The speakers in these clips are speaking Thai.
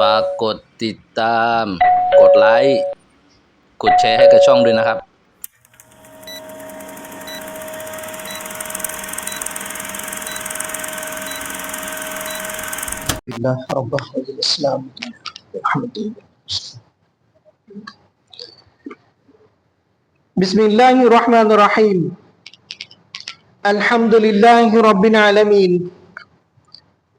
ฝากกดติดตาม กดไลค์ กดแชร์ให้กับช่องด้วยนะครับ لله رب الإسلام الحمد لله بسم الله الرحمن الرحيم الحمد لله رب العالمين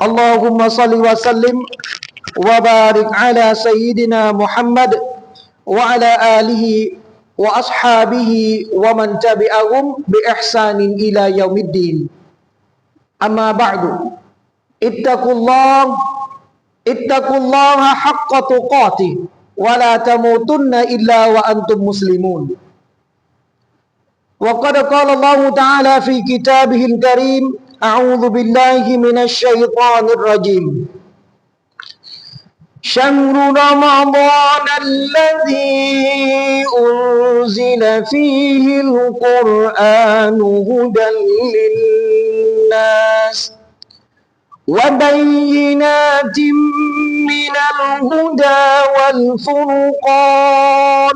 اللهم صل وسلم وبارك على سيدنا محمد وعلى آله وأصحابه ومن تبعهم بإحسان إلى يوم الدين. أما بعد اتقوا الله اتقوا الله حق تقاته ولا تموتن إلا وأنتم مسلمون. وقد قال الله تعالى في كتابه الكريم أعوذ بالله من الشيطان الرجيم. شهر رمضان الذي أنزل فيه القرآن هدى للناس وبينات من الهدى والفرقان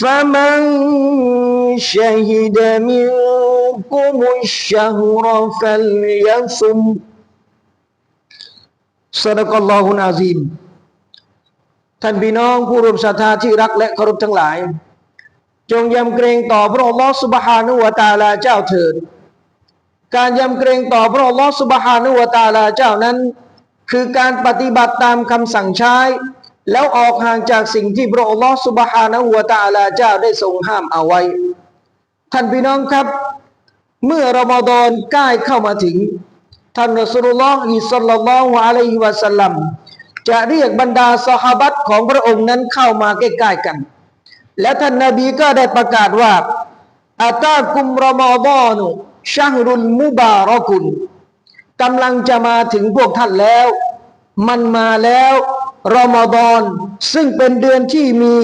فمن شهد منكم الشهر فليصمสดกอลลอฮุนอาซีมท่านพี่น้องผู้ร่วมศรัทธาที่รักและเคารพทั้งหลาย จงยำเกรงต่อพระองค์ลอสุบฮานุวะตาลาเจ้าเถิด การยำเกรงต่อพระองค์ลอสุบฮานุวะตาลาเจ้านั้น คือการปฏิบัติตามคำสั่งใช้ แล้วออกห่างจากสิ่งที่พระองค์ลสุบฮานุวตาลาเจ้าได้ทรงห้ามเอาไว้ ท่านพี่น้องครับ เมื่อรอมฎอนใกล้เข้ามาถึง ท่านรอสุลลอฮิสัลลัลลอฮุอะลัยฮิวะสัลลัมจะเรียกบรรดาสหาบัตของพระองค์นั้นเข้ามาใกล้ๆกัน และท่านนบีก็ได้ประกาศว่าอาตากุมรอมฎอนุชะฮรุลมุบารอกุลกำลังจะมาถึงพวกท่านแล้ว มันมาแล้ว รอมฎอนซึ่งเป็นเดือนที่มี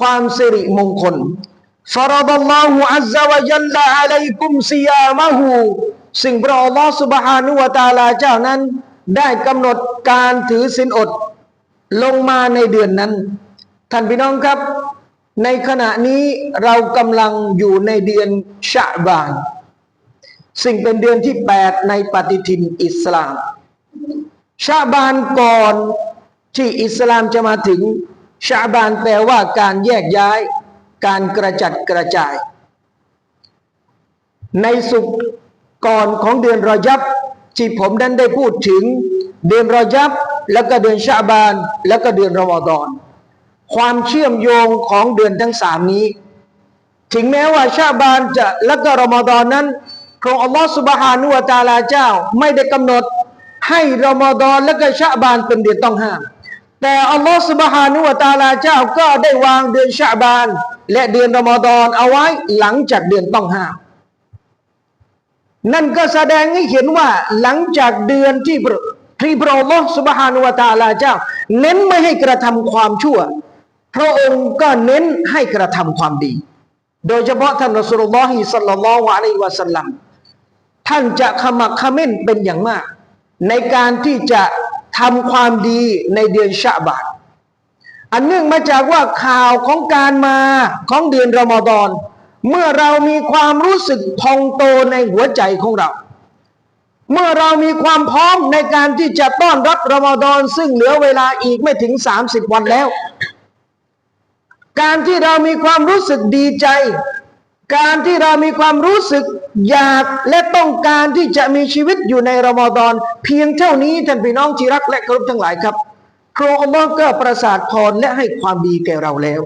ความสิริมงคลฟารดัลลอฮุอัลลอฮฺยัลลาอะลัยกุมซิยามะฮูสิ่งพระองค์ลอสุบฮานุวะตาลาเจ้านั้น ได้กำหนดการถือศีลอดลงมาในเดือนนั้น ท่านพี่น้องครับ ในขณะนี้เรากำลังอยู่ในเดือนชะบานสิ่งเป็นเดือนที่ 8 ในปฏิทินอิสลาม ชาบานก่อน ที่อิสลามจะมาถึงชาบานแปลว่าการแยกย้าย การกระจัดกระจาย ในสุกร์ก่อนของเดือนรอยับที่ผมนั้นได้พูดถึง เดือนรอยับแล้วก็เดือนชาบาน แล้วก็เดือนรอมฎอน ความเชื่อมโยงของเดือนทั้งสามนี้ ถึงแม้ว่าชาบานจะแล้วก็รอมฎอนนั้นพระองค์อัลลอฮฺสุบฮานุวะตาลาเจ้า ไม่ได้กำหนดให้รอมฎอนและก็ชาบานเป็นเดือนต้องห้าม แต่อัลลอฮฺสุบฮานุวะตาลาเจ้าก็ได้วางเดือนชาบาน และเดือนรอมฎอนเอาไว้หลังจากเดือนต้องห้ามนั่นก็แสดงให้เห็นว่าหลังจากเดือนที่ที่พระองค์สุบฮานุวะตาลาเจ้า เน้นไม่ให้กระทำความชั่ว พระองค์ก็เน้นให้กระทำความดี โดยเฉพาะท่านรอสุลลอฮิสัลลัลลอฮุอะลัยวะสัลลัมท่านจะขมักเขม้นเป็นอย่างมาก ในการที่จะ ทำความดีในเดือนชะบานอันเนื่องมาจากว่าข่าวของการมาของเดือนรอมฎอนเมื่อเรามีความรู้สึกพองโตในหัวใจของเรา เมื่อเรามีความพร้อมในการที่จะต้อนรับรอมฎอนซึ่งเหลือเวลาอีกไม่ถึง 30 วันแล้ว การที่เรามีความรู้สึกดีใจ การที่เรามีความรู้สึกอยากและต้องการที่จะมีชีวิตอยู่ในรอมฎอน เพียงเท่านี้ท่านพี่น้องที่รักและเคารพทั้งหลายครับพระองค์อัลลอฮ์ก็ประสาทพรและให้ความดีแก่เราแล้ว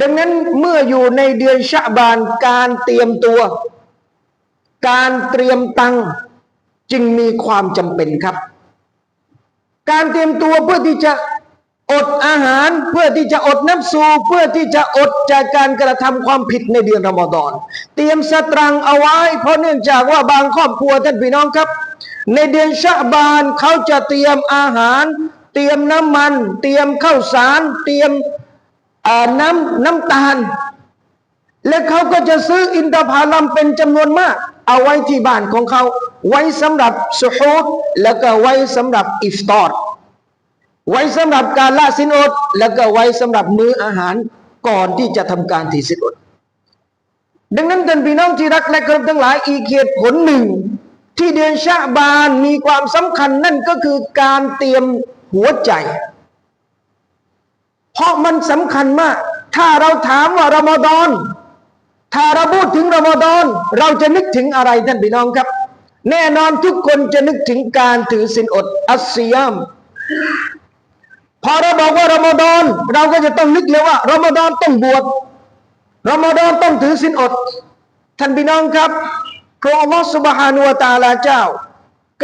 ดังนั้นเมื่ออยู่ในเดือนชะบานการเตรียมตัว การเตรียมตังจึงมีความจำเป็นครับ การเตรียมตัวเพื่อที่จะ อดอาหารเพื่อที่จะอดน้ำสูเพื่อที่จะอดจากการกระทำความผิดในเดือนรอมฎอน เตรียมสตรังเอาไว้ เพราะเนื่องจากว่าบางครอบครัวท่านพี่น้องครับ ในเดือนชะบานเขาจะเตรียมอาหาร เตรียมน้ำมัน เตรียมข้าวสาร เตรียมน้ำน้ำตาล และเขาก็จะซื้ออินทผลัมเป็นจำนวนมาก เอาไว้ที่บ้านของเขา ไว้สำหรับสุฮูดแล้วก็ไว้สำหรับอิฟตอร์ ไว้สำหรับการละสินอด แล้วก็ไว้สำหรับมื้ออาหารก่อนที่จะทำการถือสินอด ดังนั้นท่านพี่น้องที่รักและเคารพทั้งหลายอีกเหตุผลหนึ่ง ที่เดือนชะบานมีความสำคัญนั่นก็คือการเตรียมหัวใจ เพราะมันสำคัญมาก ถ้าเราถามว่ารอมฎอน ถ้าเราพูดถึงรอมฎอน เราจะนึกถึงอะไรท่านพี่น้องครับ แน่นอนทุกคนจะนึกถึงการถือศีลอด อัสซิยาม พอเราบอกว่ารอมฎอนเราก็จะต้องนึกเลยว่ารอมฎอนต้องบวชรอมฎอนต้องถือศีลอด ท่านพี่น้องครับพระอัลลอฮฺสุบฮานุวตาลาเจ้า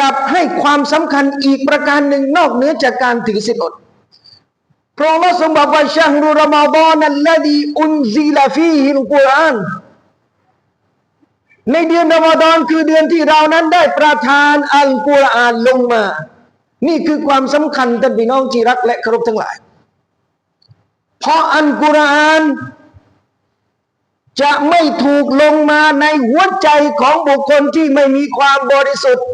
กับให้ความสำคัญอีกประการหนึ่งนอกเหนือจากการถือศีลอดพระองค์ทรงบอกว่าชาฮรุรอมฎอนนัลลดีอุนซิลาฟีฮิลกุรอานในเดือนรอมฎอนคือเดือนที่เรานั้นได้ประทานอัลกุรอานลงมา นี่คือความสำคัญท่านพี่น้องที่รักและเคารพทั้งหลาย เพราะอัลกุรอานจะไม่ถูกลงมาในหัวใจของบุคคลที่ไม่มีความบริสุทธิ์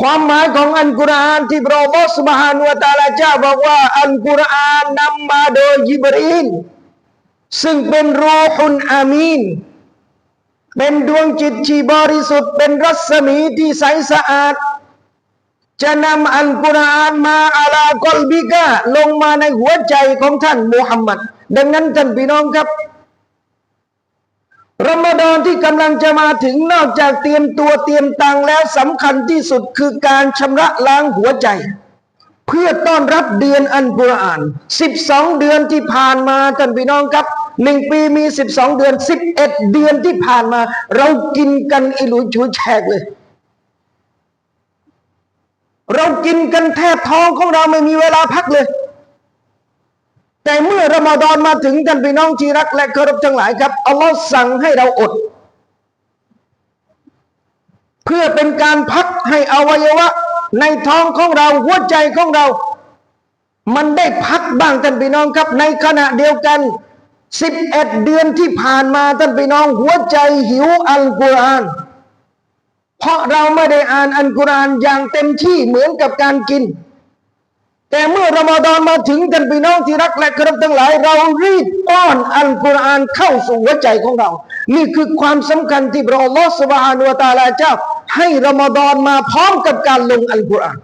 ความหมายของอัลกุรอานที่พระองค์สุบฮานุตาลาเจ้าบอกว่าอัลกุรอานนำมาโดยยิบรีนซึ่งเป็นรูฮุนอามีนเป็นดวงจิตที่บริสุทธิ์ เป็นรัศมีที่ใสสะอาด จะนำอัลกุรอานมาอาลากอลบิกะลงมาในหัวใจของท่านมุฮัมมัดดังนั้นท่านพี่น้องครับรอมฎอนที่กำลังจะมาถึงนอกจากเตรียมตัวเตรียมตังแล้วสำคัญที่สุดคือการชำระล้างหัวใจ เพื่อต้อนรับเดือนอันกุรอาน 12 เดือนที่ผ่านมาท่านพี่น้องครับหนึ่งปีมี 12 เดือน 11 เดือนที่ผ่านมา เรากินกันอิลุยชูแฉกเลย เรากินกันแทบท้องของเราไม่มีเวลาพักเลย แต่เมื่อรอมฎอนมาถึงท่านพี่น้องที่รักและเคารพทั้งหลายครับอัลลอฮ์สั่งให้เราอด เพื่อเป็นการพักให้อวัยวะ ในท้องของเราหัวใจของเรา มันได้พักบ้างท่านพี่น้องครับ ในขณะเดียวกัน11เดือนที่ผ่านมาท่านพี่น้องหัวใจหิวอัลกุรอาน เพราะเราไม่ได้อ่านอัลกุรอานอย่างเต็มที่เหมือนกับการกิน แต่เมื่อรอมฎอนมาถึงท่านพี่น้องที่รักและเคารพทั้งหลาย เรารีบป้อนอัลกุรอานเข้าสู่หัวใจของเรา นี่คือความสำคัญที่พระองค์ลอสบฮานุวตาลาเจ้า ให้รอมฎอนมาพร้อมกับการลงอัลกุรอาน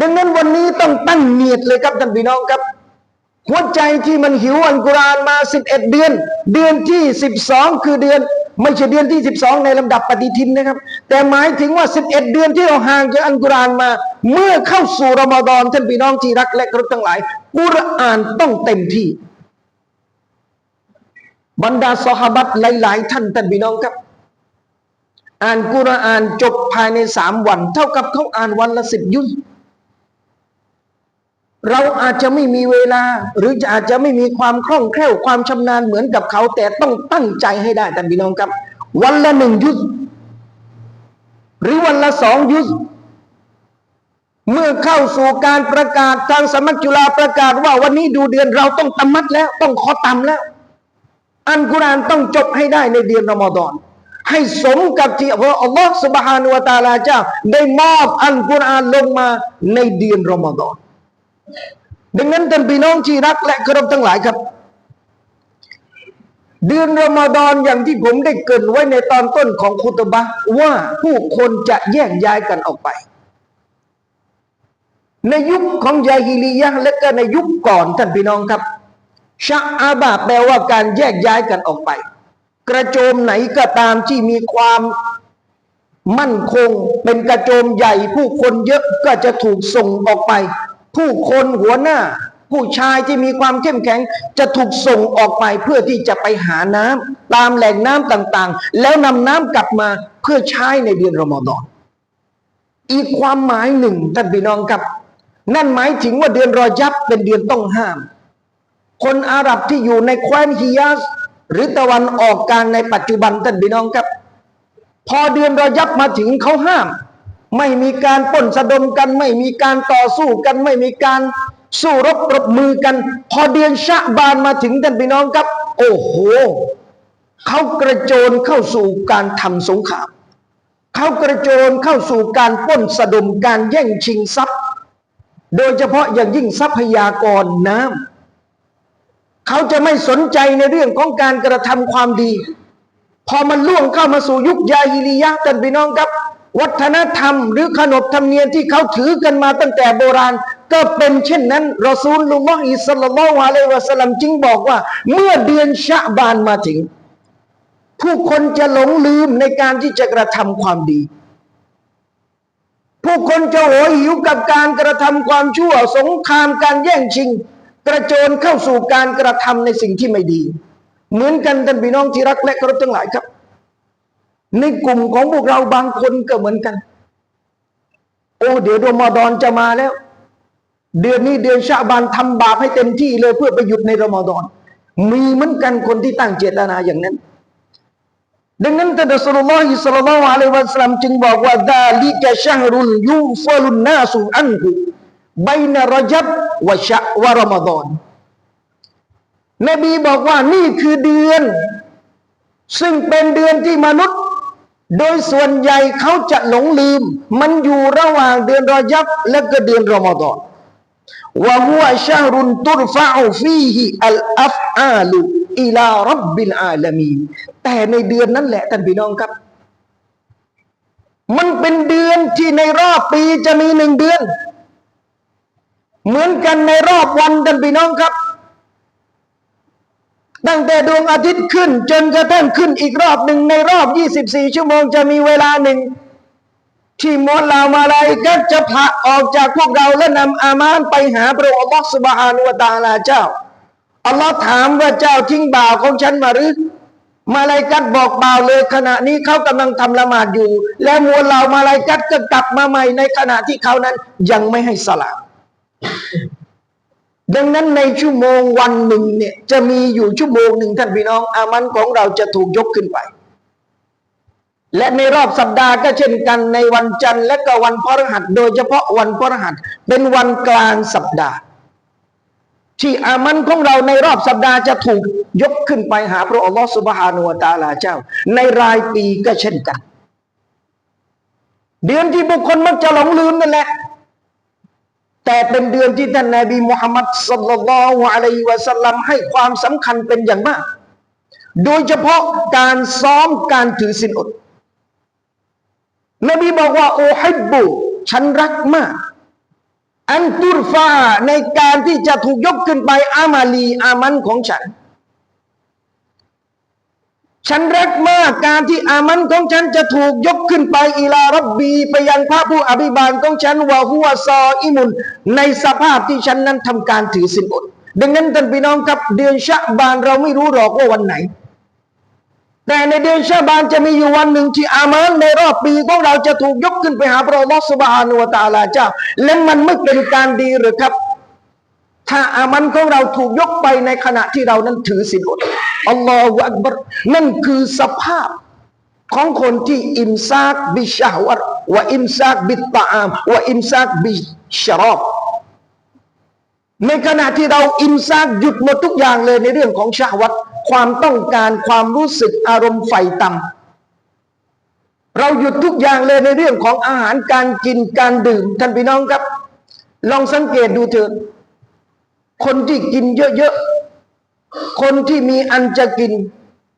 ดังนั้นวันนี้ต้องตั้งเนียดเลยครับท่านพี่น้องครับ หัวใจที่มันหิวอัลกุรานมา 11 เดือน เดือนที่ 12 คือเดือน ไม่ใช่เดือนที่ 12 ในลำดับปฏิทินนะครับ แต่หมายถึงว่า 11 เดือนที่เราห่างจากอัลกุรานมา เมื่อเข้าสู่รอมฎอนท่านพี่น้องที่รักและครพทั้งหลายกุรอานต้องเต็มที่ บรรดาสหบัตหลาย ๆ ท่านท่านพี่น้องครับ อ่านกุรอานจบภายในสามวัน เท่ากับเขาอ่านวันละสิบยุส เราอาจจะไม่มีเวลา หรืออาจจะไม่มีความคล่องแคล่วความชำนาญเหมือนกับเขา แต่ต้องตั้งใจให้ได้ท่านพี่น้องครับ วันละหนึ่งยุสหรือวันละสองยุสเมื่อเข้าสู่การประกาศทางสมัครจุฬาประกาศว่าวันนี้ดูเดือนเราต้องตำมัดแล้ว ต้องขอตำแล้ว อันกุรานต้องจบให้ได้ในเดือนรอมฎอนให้สมกับที่พระอัลลอฮฺสุบฮานุวะตาลาเจ้าได้มอบอันกุรานลงมาในเดือนรอมฎอน ดังนั้นท่านพี่น้องที่รักและเคารพทั้งหลายครับ เดือนรอมฎอนอย่างที่ผมได้เกินไว้ในตอนต้นของคุตบะว่าผู้คนจะแยกย้ายกันออกไป ในยุคของยาฮิลียะห์และก็ในยุคก่อนท่านพี่น้องครับชะอาบะแปลว่าการแยกย้ายกันออกไป กระโจมไหนก็ตามที่มีความมั่นคง เป็นกระโจมใหญ่ผู้คนเยอะก็จะถูกส่งออกไป ผู้คนหัวหน้า ผู้ชายที่มีความเข้มแข็ง จะถูกส่งออกไปเพื่อที่จะไปหาน้ำตามแหล่งน้ำต่างๆ แล้วนำน้ำกลับมาเพื่อใช้ในเดือนรอมฎอนอีกความหมายหนึ่งท่านพี่น้องครับ นั่นหมายถึงว่าเดือนรอยับเป็นเดือนต้องห้าม คนอาหรับที่อยู่ในแคว้นฮิยาสหรือตะวันออกกลางในปัจจุบันท่านพี่น้องครับ พอเดือนรอยับมาถึงเขาห้าม ไม่มีการป้นสะดมกัน ไม่มีการต่อสู้กัน ไม่มีการสู้รบปรบมือกัน พอเดือนชะบานมาถึงท่านพี่น้องครับ โอ้โหเขากระโจนเข้าสู่การทำสงครามเขากระโจนเข้าสู่การป้นสะดมการแย่งชิงทรัพย์ โดยเฉพาะอย่างยิ่งทรัพยากรน้ำเขาจะไม่สนใจในเรื่องของการกระทำความดี พอมันล่วงเข้ามาสู่ยุคยาฮิลียะห์กันพี่น้องครับ วัฒนธรรม หรือขนบธรรมเนียมที่เขาถือกันมาตั้งแต่โบราณ ก็เป็นเช่นนั้นรอซูลลุลลอฮิสลลัลลอฮุอะลัยวะสัลลัมจึงบอกว่า เมื่อเดือนชะบานมาถึง ผู้คนจะหลงลืมในการที่จะกระทำความดี ผู้คนจะโหยหิวกับการกระทำความชั่วสงครามการแย่งชิง กระโจนเข้าสู่การกระทำในสิ่งที่ไม่ดี เหมือนกันท่านพี่น้องที่รักและเคารพทั้งหลายครับ ในกลุ่มของพวกเราบางคนก็เหมือนกัน โอ้เดี๋ยวรอมฎอนจะมาแล้ว เดือนนี้เดือนชาบานทำบาปให้เต็มที่เลยเพื่อไปหยุดในรอมฎอน มีเหมือนกันคนที่ตั้งเจตนาอย่างนั้น ดังนั้นท่านอัสลลอฮิสลลัลลอฮุอะลัยวะสัลลัมจึงบอกว่าดาลิกะชะฮรุลยูฟลุนนาสุอันหุไบนรจับวะชะวะรอมฎอนนบีบอกว่านี่คือเดือน ซึ่งเป็นเดือนที่มนุษย์ โดยส่วนใหญ่เขาจะหลงลืม มันอยู่ระหว่างเดือนรอยับและก็เดือนรอมฎอนวะฮุวะชะฮรุนตุรฟะอุฟีฮิอัลอัฟอาลุอิลารับบิลอาลามีแต่ในเดือนนั้นแหละท่านพี่น้องครับ มันเป็นเดือนที่ในรอบปีจะมีหนึ่งเดือน เหมือนกันในรอบวันท่านพี่น้องครับ ตั้งแต่ดวงอาทิตย์ขึ้น จนกระทั่งขึ้นอีกรอบหนึ่งในรอบ 24 ชั่วโมงจะมีเวลาหนึ่ง ที่มอลามาลายก็จะพาออกจากพวกเราและนำอามานไปหาพระองค์อัลลอฮฺสุบฮานุวะตาลาเจ้าอัลลอฮ์ถามว่าเจ้าทิ้งบ่าวของฉันมาหรือ มาลายกัดบอกบ่าวเลยขณะนี้เขากำลังทำละหมาดอยู่ และมวลเหล่ามาลายกัดก็กลับมาใหม่ในขณะที่เขานั้นยังไม่ให้สละ ดังนั้นในชั่วโมงวันหนึ่งเนี่ยจะมีอยู่ชั่วโมงหนึ่งท่านพี่น้อง อามันของเราจะถูกยกขึ้นไป และในรอบสัปดาห์ก็เช่นกันในวันจันทร์และก็วันพฤหัส โดยเฉพาะวันพฤหัส เป็นวันกลางสัปดาห์ ที่อามันของเราในรอบสัปดาห์จะถูกยกขึ้นไปหาพระอัลลอฮฺสุบฮานุวะตาลาเจ้า ในรายปีก็เช่นกัน เดือนที่บุคคลมักจะหลงลืมนั่นแหละ แต่เป็นเดือนที่ท่านนบีมุฮัมมัดสุลลัลฮุอะลัยฮิวะสัลลัมให้ความสำคัญเป็นอย่างมาก โดยเฉพาะการซ้อมการถือศีลอด นบีบอกว่าโอฮิบบุฉันรักมาก อันตุรฟาในการที่จะถูกยกขึ้นไปอามาลีอามันของฉัน ฉันรักมากการที่อามันของฉันจะถูกยกขึ้นไปอีลารับบีไปยังพระผู้อภิบาลของฉันวะฮุวซออิมุนในสภาพที่ฉันนั้นทำการถือสินอดดังนั้นท่านพี่น้องครับเดือนชะบานเราไม่รู้หรอกว่าวันไหน แต่ในเดือนชาบานจะมีอยู่วันหนึ่งที่อามันในรอบปีของเราจะถูกยกขึ้นไปหาพระอัลลอฮฺสุบฮานุวตาลาเจ้าและมันไม่เป็นการดีหรือครับ ถ้าอามันของเราถูกยกไปในขณะที่เรานั้นถือศีลอดอัลลอฮฺอักบารนั่นคือสภาพของคนที่อิมซากบิชาวัตวะอิมซากบิตาอามวะอิมซากบิชรอบในขณะที่เราอิมซากหยุดหมดทุกอย่างเลยในเรื่องของชาวัตความต้องการความรู้สึกอารมณ์ไฟต่ำเราหยุดทุกอย่างเลยในเรื่องของอาหารการกินการดื่มท่านพี่น้องครับ ลองสังเกตดูเถิด คนที่กินเยอะๆ คนที่มีอันจะกิน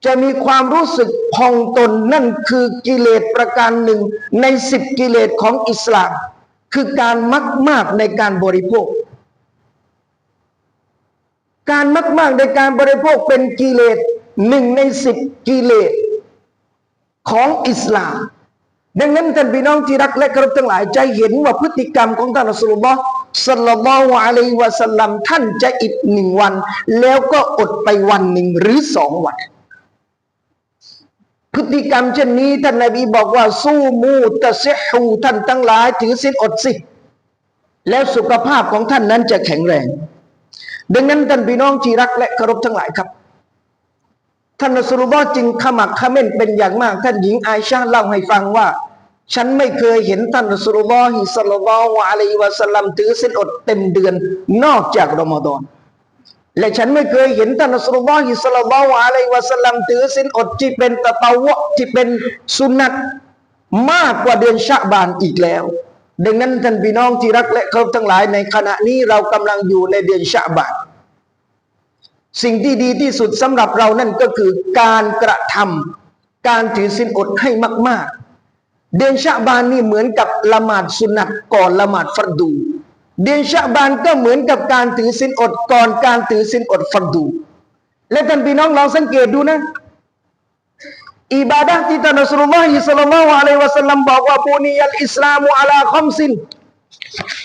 จะมีความรู้สึกพองตนนั่นคือกิเลสประการหนึ่งในสิบกิเลสของอิสลาม คือการมักมากในการบริโภค การมากมากในการบริโภคเป็นกิเลสหนึ่งในสิบกิเลสของอิสลาม ดังนั้นท่านพี่น้องที่รักและเคารพทั้งหลายจะเห็นว่าพฤติกรรมของท่านอัสลุลลอฮ์ สัลลัลลอฮุอะลัยวะสัลลัมท่านจะอิดหนึ่งวัน แล้วก็อดไปวันหนึ่งหรือสองวัน พฤติกรรมเช่นนี้ท่านนบีบอกว่า สู้มูตะเซฮูท่านทั้งหลาย ถือศีลอดสิ แล้วสุขภาพของท่านนั้นจะแข็งแรง ดังนั้นท่านพี่น้องที่รักและเคารพทั้งหลายครับท่านรอสูลุลลอฮ์จึงขมักเขม้นเป็นอย่างมาก ท่านหญิงไอชาเล่าให้ฟังว่า ฉันไม่เคยเห็นท่านสุลลอฮิสัลลัลลอฮุอะลัยวะสัลลัมถือศีลอดเต็มเดือนนอกจากรอมฎอนและฉันไม่เคยเห็นท่านสุลลอฮิสัลลัลลอฮุอะลัยวะสัลลัมถือศีลอดที่เป็นตะตาวะที่เป็นสุนัตมากกว่าเดือนชะบานอีกแล้ว ดังนั้นท่านพี่น้องที่รักและเคารพทั้งหลายในขณะนี้เรากำลังอยู่ในเดือนชะบานสิ่งที่ดีที่สุดสำหรับเรานั่นก็คือการกระทำการถือศีลอดให้มาก ๆ เดือนชะบานนี่เหมือนกับละหมาดสุนัตก่อนละหมาดฟัรดู เดือนชะบานก็เหมือนกับการถือศีลอดก่อนการถือศีลอดฟัรดู และท่านพี่น้องลองสังเกตดูนะอิบาดะที่ท่านอัสลุลอฮิสัลลัลลอฮุอะลัยวะสัลลัมบอกว่าบุนียัลอิสลามุอะลาคอมซิน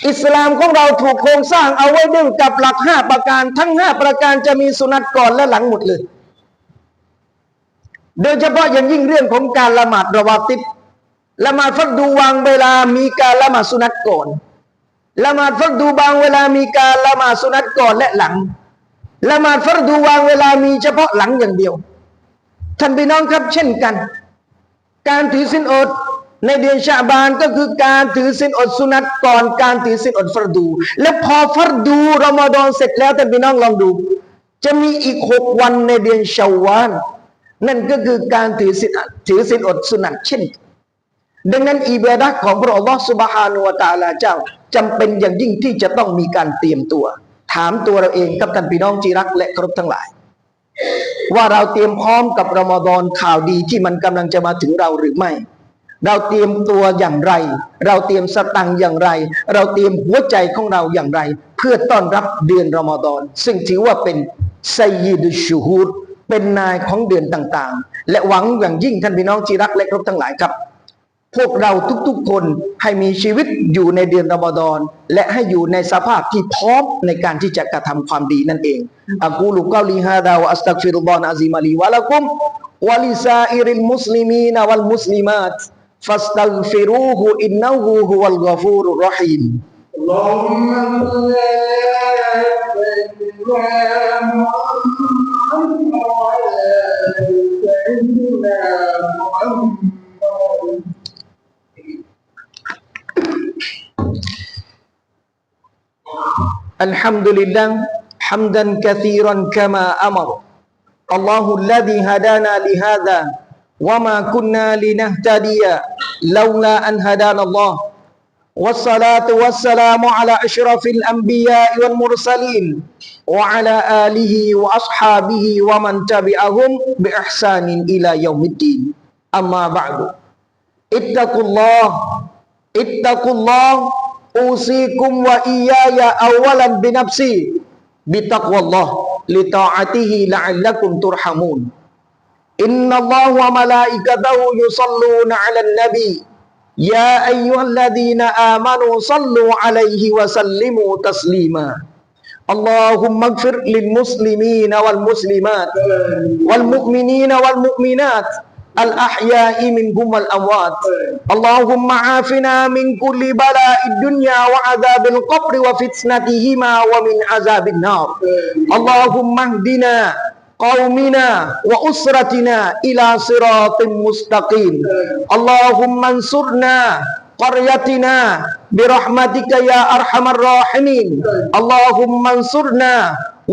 อิสลามของเราถูกโครงสร้างเอาไว้ด้วยกับหลักห้าประการทั้งห้าประการจะมีสุนัตก่อนและหลังหมดเลย โดยเฉพาะอย่างยิ่งเรื่องของการละหมาดระวาติบ ละหมาดฟักดูวางเวลามีการละหมาดสุนัตก่อนละหมาดฟักดูบางเวลามีการละหมาดสุนัตก่อนและหลังละหมาดฟักดูวางเวลามีเฉพาะหลังอย่างเดียว ท่านพี่น้องครับเช่นกัน การถือสินอดในเดือนชาบานก็คือการถือสินอดสุนัตก่อนการถือสินอดฟัรดู และพอฟัรดูรอมฎอนเสร็จแล้วท่านพี่น้องลองดู จะมีอีกหกวันในเดือนชาวาลนั่นก็คือการถือสินถือสินอดสุนัตเช่นกัน ดังนั้นอิบาดะห์ของพระองค์สุบฮานุวะตาลาเจ้าจำเป็นอย่างยิ่งที่จะต้องมีการเตรียมตัว ถามตัวเราเองกับท่านพี่น้องที่รักและครพทั้งหลาย ว่าเราเตรียมพร้อมกับรอมฎอนข่าวดีที่มันกำลังจะมาถึงเราหรือไม่ เราเตรียมตัวอย่างไร เราเตรียมสตังอย่างไร เราเตรียมหัวใจของเราอย่างไร เพื่อต้อนรับเดือนรอมฎอนซึ่งถือว่าเป็นไซยิดุชูฮูดเป็นนายของเดือนต่างๆ และหวังอย่างยิ่งท่านพี่น้องที่รักและครพทั้งหลายครับ พวกเราทุกๆคนให้มีชีวิตอยู่ในเดือนรอมฎอน และให้อยู่ในสภาพที่พร้อมในการที่จะกระทำความดีนั่นเองอักูลุกาลีฮาดาวะอัสตักฟิรุลลอฮ์นะอาซิมาลีวะละกุมวะลิซาอิริลมุสลิมีนวัลมุสลิมาตฟัสตักฟิรูฮูอินนะฮูฮุวัลกอฟูรุรรอฮีม اللهم صل على سيدنا محمد وعلى آل سيدنا محمد الحمد لله حمدا كثيرا كما أمر. الله الذي هدانا لهذا وما كنا لنهتدي لولا أن هدانا الله. والصلاة والسلام على أشرف الأنبياء والمرسلين وعلى آله وأصحابه ومن تبعهم بإحسان إلى يوم الدين. أما بعد اتقوا الله اتقوا الله usikum wa iyaya awalan binafsi bitaqwallah lita'atihi la'allakum turhamun inna Allah wa malaikatahu yusalluna 'alan nabi ya ayyuhalladhina amanu sallu 'alaihi wa sallimu taslima اللهم اغفر للمسلمين والمسلمات والمؤمنين والمؤمنات الأحياء منهم والأموات. اللهم عافنا من كل بلاء الدنيا وعذاب القبر وفتنتهما ومن عذاب النار. اللهم اهدنا قومنا وأسرتنا إلى صراط مستقيم. اللهم انصرنا قريتنا برحمتك يا أرحم الراحمين. اللهم انصرنا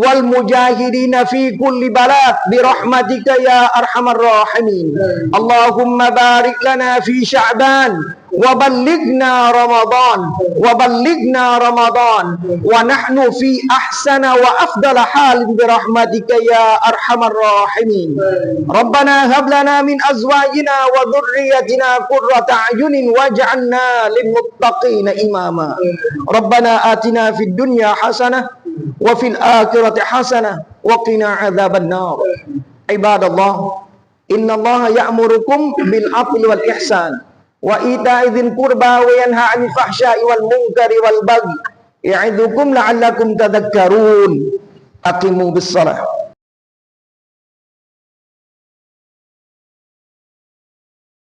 والمجاهدين في كل بلاء برحمتك يا أرحم الراحمين. اللهم بارك لنا في شعبان وبلغنا رمضان وبلغنا رمضان ونحن في أحسن وأفضل حال برحمتك يا أرحم الراحمين. ربنا هب لنا من أزواجنا وذريتنا قرة أعين واجعلنا للمتقين إماما. ربنا آتنا في الدنيا حسنة وفي الآخرة حسنة وقنا عذاب النار. عباد الله إن الله يأمركم بالعدل والإحسان وإيتاء ذي القربى وينهى عن الفحشاء والمنكر والبغي يعظكم لعلكم تذكرون. أقيموا بالصلاة.